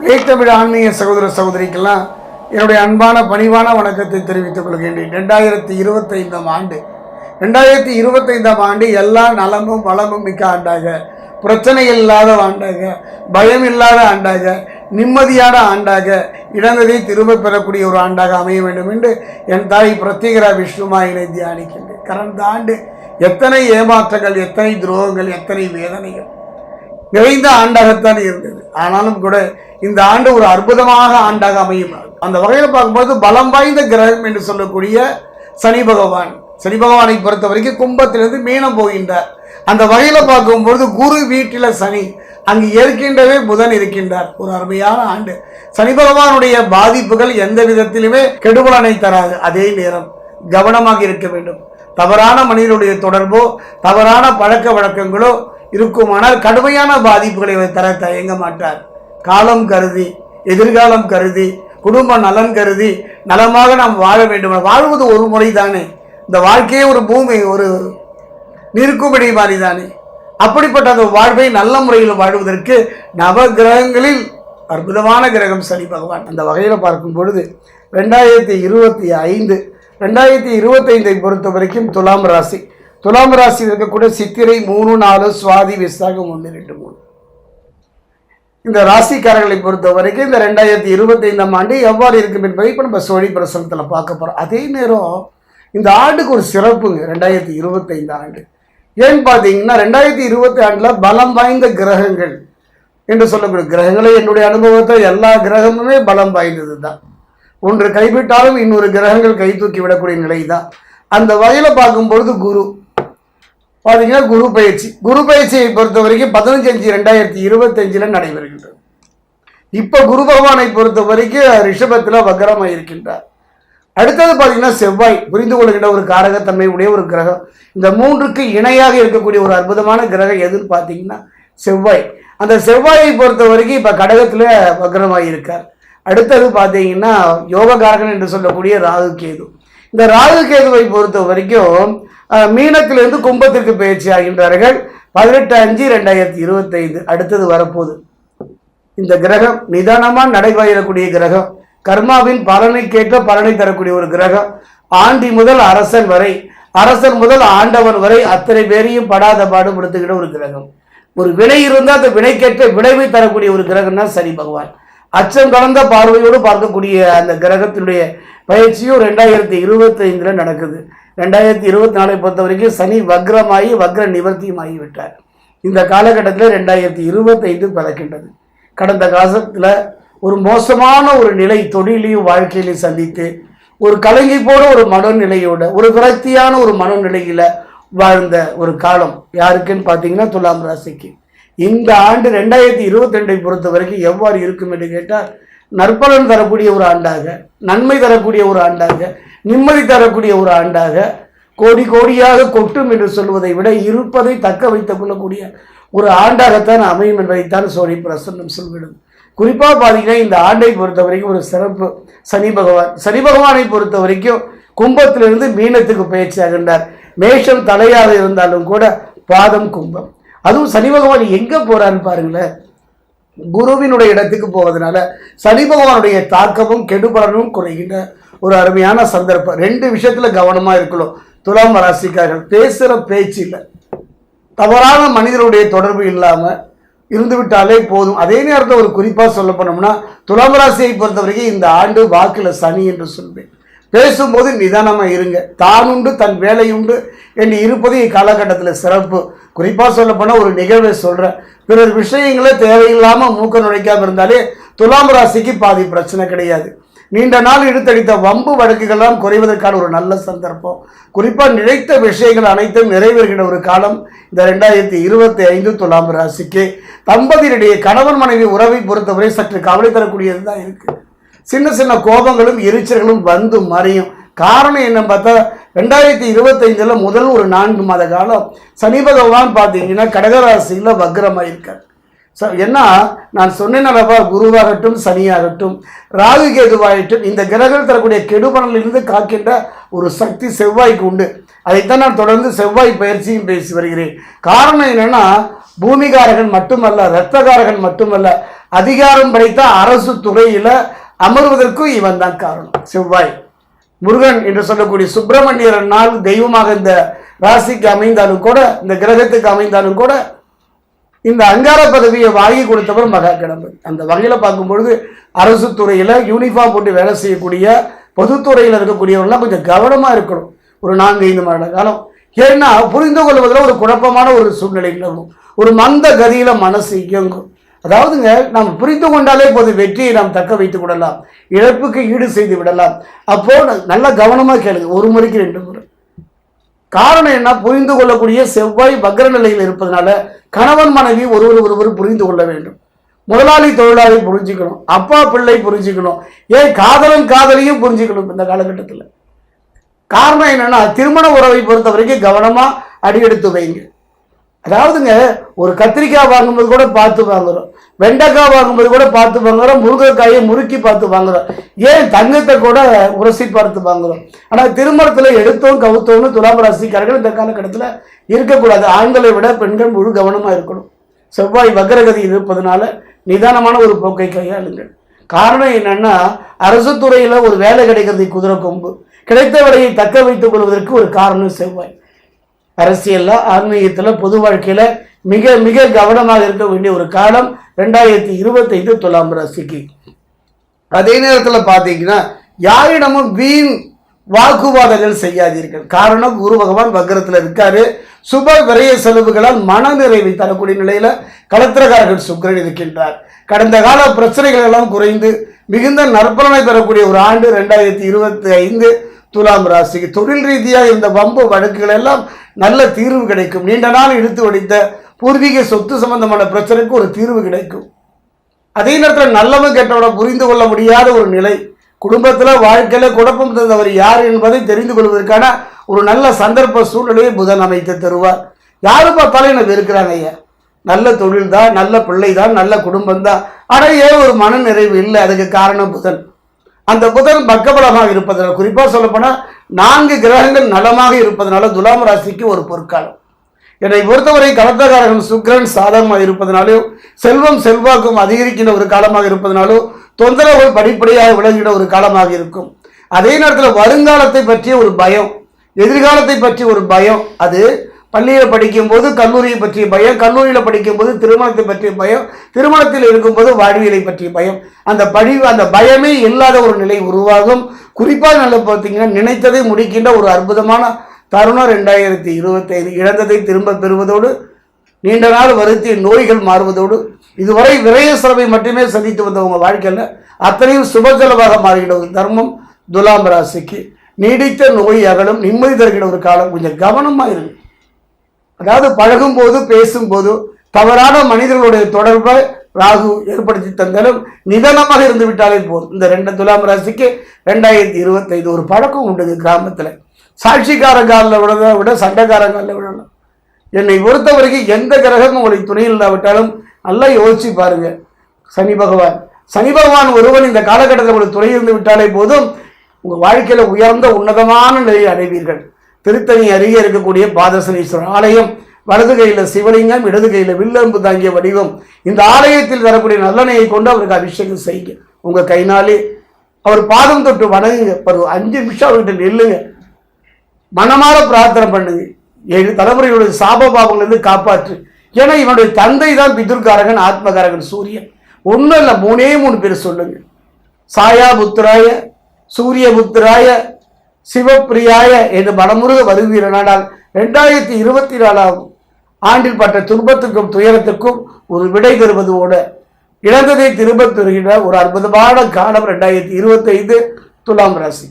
தமிழ் ஆன்மீக சகோதர சகோதரிக்கெல்லாம் என்னுடைய அன்பான பணிவான வணக்கத்தை தெரிவித்துக் கொள்கின்றேன். ரெண்டாயிரத்தி இருபத்தைந்தாம் ஆண்டு. ரெண்டாயிரத்தி இருபத்தைந்தாம் ஆண்டு எல்லா நலமும் வளமும் மிக்க ஆண்டாக பிரச்சனை இல்லாத ஆண்டாக பயம் இல்லாத ஆண்டாக நிம்மதியான ஆண்டாக இழந்ததை திரும்ப பெறக்கூடிய ஒரு ஆண்டாக அமைய வேண்டும் என்று என் தாய் பிரத்யேகரா விஷ்ணுமாயினை தியானிக்கின்றேன். கடந்த ஆண்டு எத்தனை ஏமாற்றங்கள் எத்தனை துரோகங்கள் எத்தனை வேதனைகள் நிறைந்த ஆண்டாகத்தான் இருந்தது. ஆனாலும் கூட இந்த ஆண்டு ஒரு அற்புதமாக ஆண்டாக அமையும். அந்த வகையில் பார்க்கும்போது பலம் வாய்ந்த கிரகம் என்று சொல்லக்கூடிய சனி பகவான். சனி பகவானை பொறுத்த வரைக்கும் கும்பத்திலிருந்து மீனம் போகின்றார் அந்த வகையில் பார்க்கும்பொழுது குரு வீட்டில் சனி. அங்கு ஏற்கின்றவே புதன் இருக்கின்றார். ஒரு அருமையான ஆண்டு. சனி பகவானுடைய பாதிப்புகள் எந்த விதத்திலுமே கெடுபலனை தராது. அதே நேரம் கவனமாக இருக்க வேண்டும். தவறான மனிதனுடைய தொடர்போ தவறான பழக்க வழக்கங்களோ இருக்குமானால் கடுமையான பாதிப்புகளை அவர் தர தயங்க மாட்டார். காலம் கருதி எதிர்காலம் கருதி குடும்ப நலன் கருதி நலமாக நாம் வாழ வேண்டும். வாழ்வது ஒரு முறை தானே இந்த வாழ்க்கையே ஒரு பூமி ஒரு நிற்கும்படி மாதிரி தானே அப்படிப்பட்ட அந்த வாழ்வை நல்ல முறையில் வாழ்வதற்கு நவ கிரகங்களில் அற்புதமான கிரகம் சனி பகவான். அந்த வகையில் பார்க்கும் பொழுது ரெண்டாயிரத்தி இருபத்தி ஐந்து ரெண்டாயிரத்தி இருபத்தைந்தை பொறுத்த வரைக்கும் துலாம் ராசி. துலாம் ராசியில் இருக்கக்கூடிய சித்திரை மூணு நாலு சுவாதி விசாகம் ஒன்று ரெண்டு மூணு. இந்த ராசிக்காரர்களை பொறுத்த வரைக்கும் இந்த ரெண்டாயிரத்தி இருபத்தைந்தாம் ஆண்டு எவ்வாறு இருக்கும் என்பதை இப்போ நம்ம சோழி பிரசனத்தில் பார்க்க போகிறோம் அதே நேரம் இந்த ஆண்டுக்கு ஒரு சிறப்புங்க ரெண்டாயிரத்தி இருபத்தைந்து ஆண்டு. ஏன்னு பார்த்தீங்கன்னா ரெண்டாயிரத்தி இருபத்தி ஆண்டில் பலம் வாய்ந்த கிரகங்கள் என்று சொல்லக்கூடிய கிரகங்களை என்னுடைய அனுபவத்தை எல்லா கிரகமுமே பலம் வாய்ந்தது தான் ஒன்று கைவிட்டாலும் இன்னொரு கிரகங்கள் கை தூக்கி விடக்கூடிய நிலை தான் அந்த வகையில் பார்க்கும்பொழுது குரு பார்த்தீங்கன்னா குரு பயிற்சி. குரு பயிற்சியை பொறுத்த வரைக்கும் பதினஞ்சு அஞ்சு ரெண்டாயிரத்தி இருபத்தஞ்சில் நடைபெறுகின்றது. இப்போ குரு பகவானை பொறுத்த வரைக்கும் ரிஷபத்தில் வக்கரமாக இருக்கின்றார். அடுத்தது பார்த்தீங்கன்னா செவ்வாய் புரிந்து கொள்கின்ற ஒரு காரகத்தன்மை உடைய ஒரு கிரகம். இந்த மூன்றுக்கு இணையாக இருக்கக்கூடிய ஒரு அற்புதமான கிரகம் எதுன்னு பார்த்தீங்கன்னா செவ்வாய். அந்த செவ்வாயை பொறுத்த வரைக்கும் இப்போ கடகத்தில் வக்கரமாக இருக்கார். அடுத்தது பார்த்தீங்கன்னா யோககாரகன் என்று சொல்லக்கூடிய ராகு கேது இந்த ராகு கேதுவை பொறுத்த வரைக்கும் மீனத்திலிருந்து கும்பத்திற்கு பயிற்சி ஆகின்றார்கள் பதினெட்டு அஞ்சு ரெண்டாயிரத்தி இருபத்தைந்து. அடுத்தது வரப்போகுது. இந்த கிரகம் நிதானமாக நடைபெறக்கூடிய கிரகம். கர்மாவின் பலனை கேட்ட பலனை தரக்கூடிய ஒரு கிரகம். ஆண்டி முதல் அரசன் வரை அரசன் முதல் ஆண்டவன் வரை அத்தனை பேரையும் படாத பாடுபடுத்துகிற ஒரு கிரகம். ஒரு வினை இருந்தால் அந்த வினை கேட்ட விளைவை தரக்கூடிய ஒரு கிரகம் தான் சனி பகவான். அச்சம் கலந்த பார்வையோடு பார்க்கக்கூடிய அந்த கிரகத்தினுடைய பயிற்சியும் ரெண்டாயிரத்தி இருபத்தைந்தில் நடக்குது. ரெண்டாயிரத்தி இருபத்தி நாலை பொறுத்த வரைக்கும் சனி வக்ரமாகி வக்ர நிவர்த்தியும் ஆகிவிட்டார் இந்த காலகட்டத்தில் ரெண்டாயிரத்தி இருபத்தைந்து பிறக்கின்றது. கடந்த காலத்தில் ஒரு மோசமான ஒரு நிலை தொழிலையும் வாழ்க்கையிலையும் சந்தித்து ஒரு கலங்கி போன ஒரு மனநிலையோட ஒரு விரக்தியான ஒரு மனநிலையில் வாழ்ந்த ஒரு காலம் யாருக்குன்னு பார்த்தீங்கன்னா துலாம் ராசிக்கு. இந்த ஆண்டு ரெண்டாயிரத்தி இருபத்தி ரெண்டை பொறுத்த வரைக்கும் எவ்வாறு இருக்கும் என்று கேட்டால் நற்பலன் தரக்கூடிய ஒரு ஆண்டாக நன்மை தரக்கூடிய ஒரு ஆண்டாக நிம்மதி தரக்கூடிய ஒரு ஆண்டாக கோடி கோடியாக கொட்டும் என்று சொல்வதை விட இருப்பதை தக்க வைத்துக் கொள்ளக்கூடிய ஒரு ஆண்டாகத்தான் அமையும் என்பதைத்தான் சோழி பிரசன்னம் சொல்லிவிடும் குறிப்பாக பார்த்தீங்கன்னா இந்த ஆண்டை பொறுத்த வரைக்கும் ஒரு சிறப்பு. சனி பகவான் சனி பகவானை பொறுத்த வரைக்கும் கும்பத்திலிருந்து மீனத்துக்கு பயிற்சி ஆகின்றார். மேஷம் தலையாக இருந்தாலும் கூட பாதம் கும்பம். அதுவும் சனி பகவான் எங்கே போகிறான்னு பாருங்களேன். குருவினுடைய இடத்துக்கு போவதனால சனி பகவானுடைய தாக்கமும் கெடுபலனும் குறைகின்ற ஒரு அருமையான சந்தர்ப்பம். ரெண்டு விஷயத்துல கவனமா இருக்கணும். துலாம் ராசிக்காரர்கள் பேசுகிற பேச்சு இல்லை. தவறான மனிதருடைய தொடர்பு இல்லாமல் இருந்து விட்டாலே போதும். அதே நேரத்தில் ஒரு குறிப்பாக சொல்ல போனோம்னா துலாம் ராசியை பொறுத்த வரைக்கும் இந்த ஆண்டு வாக்கில் சனி என்று சொல்வேன். பேசும்போது நிதானமாக இருங்க. தானுண்டு தன் வேலையுண்டு என்று இருப்பது இக்காலகட்டத்தில் சிறப்பு. குறிப்பாக சொல்லப்போனால் ஒரு நிகழ்வை சொல்கிறேன் பிறர் விஷயங்களை தேவையில்லாமல் மூக்க நுழைக்காமல் இருந்தாலே துலாம் ராசிக்கு பாதி பிரச்சனை கிடையாது. நீண்ட நாள் இழுத்தடித்த வம்பு வழக்குகள்லாம் குறைவதற்கான ஒரு நல்ல சந்தர்ப்பம். குறிப்பாக நினைத்த விஷயங்கள் அனைத்தும் நிறைவேறுகிற ஒரு காலம் இந்த ரெண்டாயிரத்தி இருபத்தி ஐந்து துலாம் ராசிக்கு. தம்பதியினுடைய கணவன் மனைவி உறவை பொறுத்தவரை சற்று கவலை தரக்கூடியது தான் இருக்குது சின்ன சின்ன கோபங்களும் எரிச்சல்களும் வந்து மறையும். காரணம் என்ன பார்த்தா ரெண்டாயிரத்தி இருபத்தைந்தில் முதல் ஒரு நான்கு மாத காலம் சனி பகவான் பார்த்தீங்கன்னா கடகராசியில் வக்ரமாக இருக்கார் ஸோ ஏன்னா நான் சொன்னேன் அல்லவா குருவாகட்டும் சனியாகட்டும் ராகு கேதுவாகட்டும் இந்த கிரகங்கள் தரக்கூடிய கெடுபலனிலிருந்து காக்கின்ற ஒரு சக்தி செவ்வாய்க்கு உண்டு. அதைத்தான் நான் தொடர்ந்து செவ்வாய் பயிற்சியும் பேசி வருகிறேன். காரணம் என்னென்னா பூமிகாரகன் மட்டுமல்ல இரத்தகாரகன் மட்டுமல்ல அதிகாரம் படைத்த அரசு துறையில் அமர்வதற்கும் இவன் தான் காரணம். செவ்வாய். முருகன் என்று சொல்லக்கூடிய சுப்பிரமணியர் நாள் தெய்வமாக இந்த ராசிக்கு அமைந்தாலும் கூட இந்த கிரகத்துக்கு அமைந்தாலும் கூட இந்த அங்கார பதவியை வாங்கி கொடுத்தவர் மகா கணபதி. அந்த வகையில் பார்க்கும்பொழுது அரசு துறையில் யூனிஃபார்ம் போட்டு வேலை செய்யக்கூடிய பொதுத்துறையில் இருக்கக்கூடியவர்கள்லாம் கொஞ்சம் கவனமாக இருக்கணும். ஒரு நான்கு ஐந்து மாத காலம். ஏன்னா புரிந்து கொள்வதில் ஒரு குழப்பமான ஒரு சூழ்நிலை நிலவும் ஒரு மந்த கதியில் மனசு இயங்கும். அதாவதுங்க நாம் புரிந்து கொண்டாலே போது வெற்றியை நாம் தக்க வைத்துக் கொள்ளலாம். இழப்புக்கு ஈடு செய்து விடலாம். அப்போ நல்ல கவனமாக கேளுங்க. ஒரு முறைக்கு ரெண்டு முறை. காரணம் என்ன? புரிந்து கொள்ளக்கூடிய செவ்வாய் வக்ர நிலையில் இருப்பதனால கணவன் மனைவி ஒருவர் ஒருவர் புரிந்து கொள்ள வேண்டும். முதலாளி தொழிலாளி புரிஞ்சுக்கணும். அப்பா பிள்ளை புரிஞ்சுக்கணும். ஏன்? காதலன் காதலியும் புரிஞ்சுக்கணும் இந்த காலகட்டத்தில். காரணம் என்னன்னா திருமண உறவை பொறுத்த வரைக்கும் கவனமாக அடியெடுத்து வைங்க. அதாவதுங்க ஒரு கத்திரிக்காய் வாங்கும்போது கூட பார்த்து வாங்குறோம். வெண்டைக்காய் வாங்கும்போது கூட பார்த்து வாங்குறோம். முருங்கைக்காயை முறுக்கி பார்த்து வாங்குறோம். ஏன் தங்கத்தை கூட உரசி பார்த்து வாங்குறோம்? ஆனால் திருமணத்தில் எடுத்தோம் கவுத்தோம்னு துலாம் ராசிக்காரர்கள் இந்த காலகட்டத்தில் இருக்கக்கூடாது. ஆண்களை விட பெண்கள் முழு கவனமாக இருக்கணும். செவ்வாய் வக்ரகதி இருப்பதனால நிதானமான ஒரு போக்கை கையாளுங்கள். காரணம் என்னன்னா அரசு துறையில் ஒரு வேலை கிடைக்கிறது குதிரை கொம்பு. கிடைத்த விலையை தக்க வைத்துக் கொள்வதற்கு ஒரு காரணம் செவ்வாய். அரசியலில் ஆன்மீகத்தில் பொது வாழ்க்கையில் மிக மிக கவனமாக இருக்க வேண்டிய ஒரு காலம் ரெண்டாயிரத்தி இருபத்தைந்து துலாம் ராசிக்கு. அதே நேரத்தில் பார்த்தீங்கன்னா யாரிடமும் வீண் வாக்குவாதங்கள் செய்யாதீர்கள். காரணம் குரு பகவான் வக்கரத்தில் இருக்காரு. சுப விரய செலவுகளால் மனநிறைவை தரக்கூடிய நிலையில் கலத்திரகாரர்கள் சுக்கரன் இருக்கின்றார். கடந்த கால பிரச்சனைகள் எல்லாம் குறைந்து மிகுந்த நற்பலனை பெறக்கூடிய ஒரு ஆண்டு ரெண்டாயிரத்தி இருபத்தி ஐந்து துலாம் ராசிக்கு. தொழில் ரீதியாக இந்த வம்பு வழக்குகள் எல்லாம் நல்ல தீர்வு கிடைக்கும். நீண்ட நாள் இழுத்து வடித்த பூர்வீக சொத்து சம்பந்தமான பிரச்சனைக்கு ஒரு தீர்வு கிடைக்கும். அதே நேரத்தில் நல்லவன் கெட்டவனை புரிந்து கொள்ள முடியாத ஒரு நிலை குடும்பத்தில் வாழ்க்கையில் குழப்பம் தந்தவர் யார் என்பதை தெரிந்து கொள்வதற்கான ஒரு நல்ல சந்தர்ப்ப சூழ்நிலையை புதன் அமைத்து தருவார். யாரு பார்த்தாலும் எனக்கு இருக்கிறாங்க ஐயா? நல்ல தொழில் தான் நல்ல பிள்ளை தான் நல்ல குடும்பம் தான் ஆனால் ஏன் ஒரு மன நிறைவு இல்லை? அதுக்கு காரணம் புதன். அந்த புதன் பக்கபலமாக இருப்பதனால் குறிப்பாக சொல்லப்போனால் நான்கு கிரகங்கள் நலமாக இருப்பதனால துலாம் ராசிக்கு ஒரு பொற்காலம். என்னை பொறுத்தவரை கலத்தகாரகன் சுக்கிரன் சாதகமாக இருப்பதனாலும் செல்வம் செல்வாக்கும் அதிகரிக்கின்ற ஒரு காலமாக இருப்பதனாலும் தொந்தரவுகள் படிப்படியாக விளங்குகிற ஒரு காலமாக இருக்கும். அதே நேரத்தில் வருங்காலத்தை பற்றிய ஒரு பயம் எதிர்காலத்தை பற்றிய ஒரு பயம் அது பள்ளியில் படிக்கும்போது கல்லூரியை பற்றிய பயம் கல்லூரியில் படிக்கும்போது திருமணத்தை பற்றிய பயம் திருமணத்தில் இருக்கும்போது வாழ்வியலை பற்றிய பயம். அந்த படி அந்த பயமே இல்லாத ஒரு நிலை உருவாகும். குறிப்பாக நல்ல பார்த்தீங்கன்னா நினைத்ததை முடிக்கின்ற ஒரு அற்புதமான தருணம் ரெண்டாயிரத்தி இருபத்தைந்து. இழந்ததை திரும்ப பெறுவதோடு நீண்ட நாள் வருத்திய நோய்கள் மாறுவதோடு இதுவரை விரய செலவை மட்டுமே சந்தித்து வந்தவங்க வாழ்க்கையில் அத்தனையும் சுபஜலமாக மாறுகிற ஒரு தர்மம் துலாம் ராசிக்கு. நீடித்த நோய் அகலும் நிம்மதி தருகிற ஒரு காலம். கொஞ்சம் கவனமாக இருக்கு அதாவது பழகும் போது பேசும்போது தவறான மனிதர்களுடைய தொடர்பை ராகு ஏற்படுத்தி தந்தாலும் நிதானமாக இருந்து விட்டாலே போதும். இந்த ரெண்டு துலாம் ராசிக்கு ரெண்டாயிரத்தி இருபத்தைந்து ஒரு பழக்கம் உண்டுது கிராமத்தில். சாட்சிக்கார காலில் விடுறத விட சண்டைக்கார காலில் என்னை பொறுத்த வரைக்கும் எந்த கிரகம் உங்களை துணை இல்லாவிட்டாலும் நல்லா யோசிச்சு பாருங்க. சனி பகவான். சனி பகவான் ஒருவன் இந்த காலகட்டத்தில் உங்களுக்கு துணை இருந்து விட்டாலே போதும். உங்கள் வாழ்க்கையில் உயர்ந்த உன்னதமான நிலையை அடைவீர்கள். திருத்தணி அருகே இருக்கக்கூடிய பாதசனீஸ்வரர் ஆலயம். வலது கையில் சிவலிங்கம் இடது கையில் வில்லம்பு தாங்கிய வடிவம். இந்த ஆலயத்தில் வரக்கூடிய நல்லெண்ணெயை கொண்டு அவருக்கு அபிஷேகம் செய்யுங்க. உங்கள் கைனாலே அவர் பாதம் தொட்டு வணங்குங்க. பருவம் அஞ்சு நிமிஷம் அவர்கிட்ட நில்லுங்க. மனமாற பிரார்த்தனை பண்ணுங்க. ஏழு தலைமுறையுடைய சாப பாபங்கள்லேருந்து காப்பாற்று. ஏன்னா இவனுடைய தந்தை தான் பிதுர்காரகன் ஆத்மகாரகன் சூரியன். ஒன்றும் இல்லை மூணே மூணு பேர் சொல்லுங்க. சாயா புத்திராய சூரிய புத்திராய சிவப்பிரியாய என்று மனமுருக வருவீரனால் ரெண்டாயிரத்தி இருபத்தி நாலாம் ஆண்டில் பட்ட துன்பத்துக்கும் துயரத்துக்கும் ஒரு விடை தருவதோடு இழந்ததை திரும்ப பெறுகின்ற ஒரு அற்புதமான காலம் ரெண்டாயிரத்தி இருபத்தைந்து துலாம் ராசி.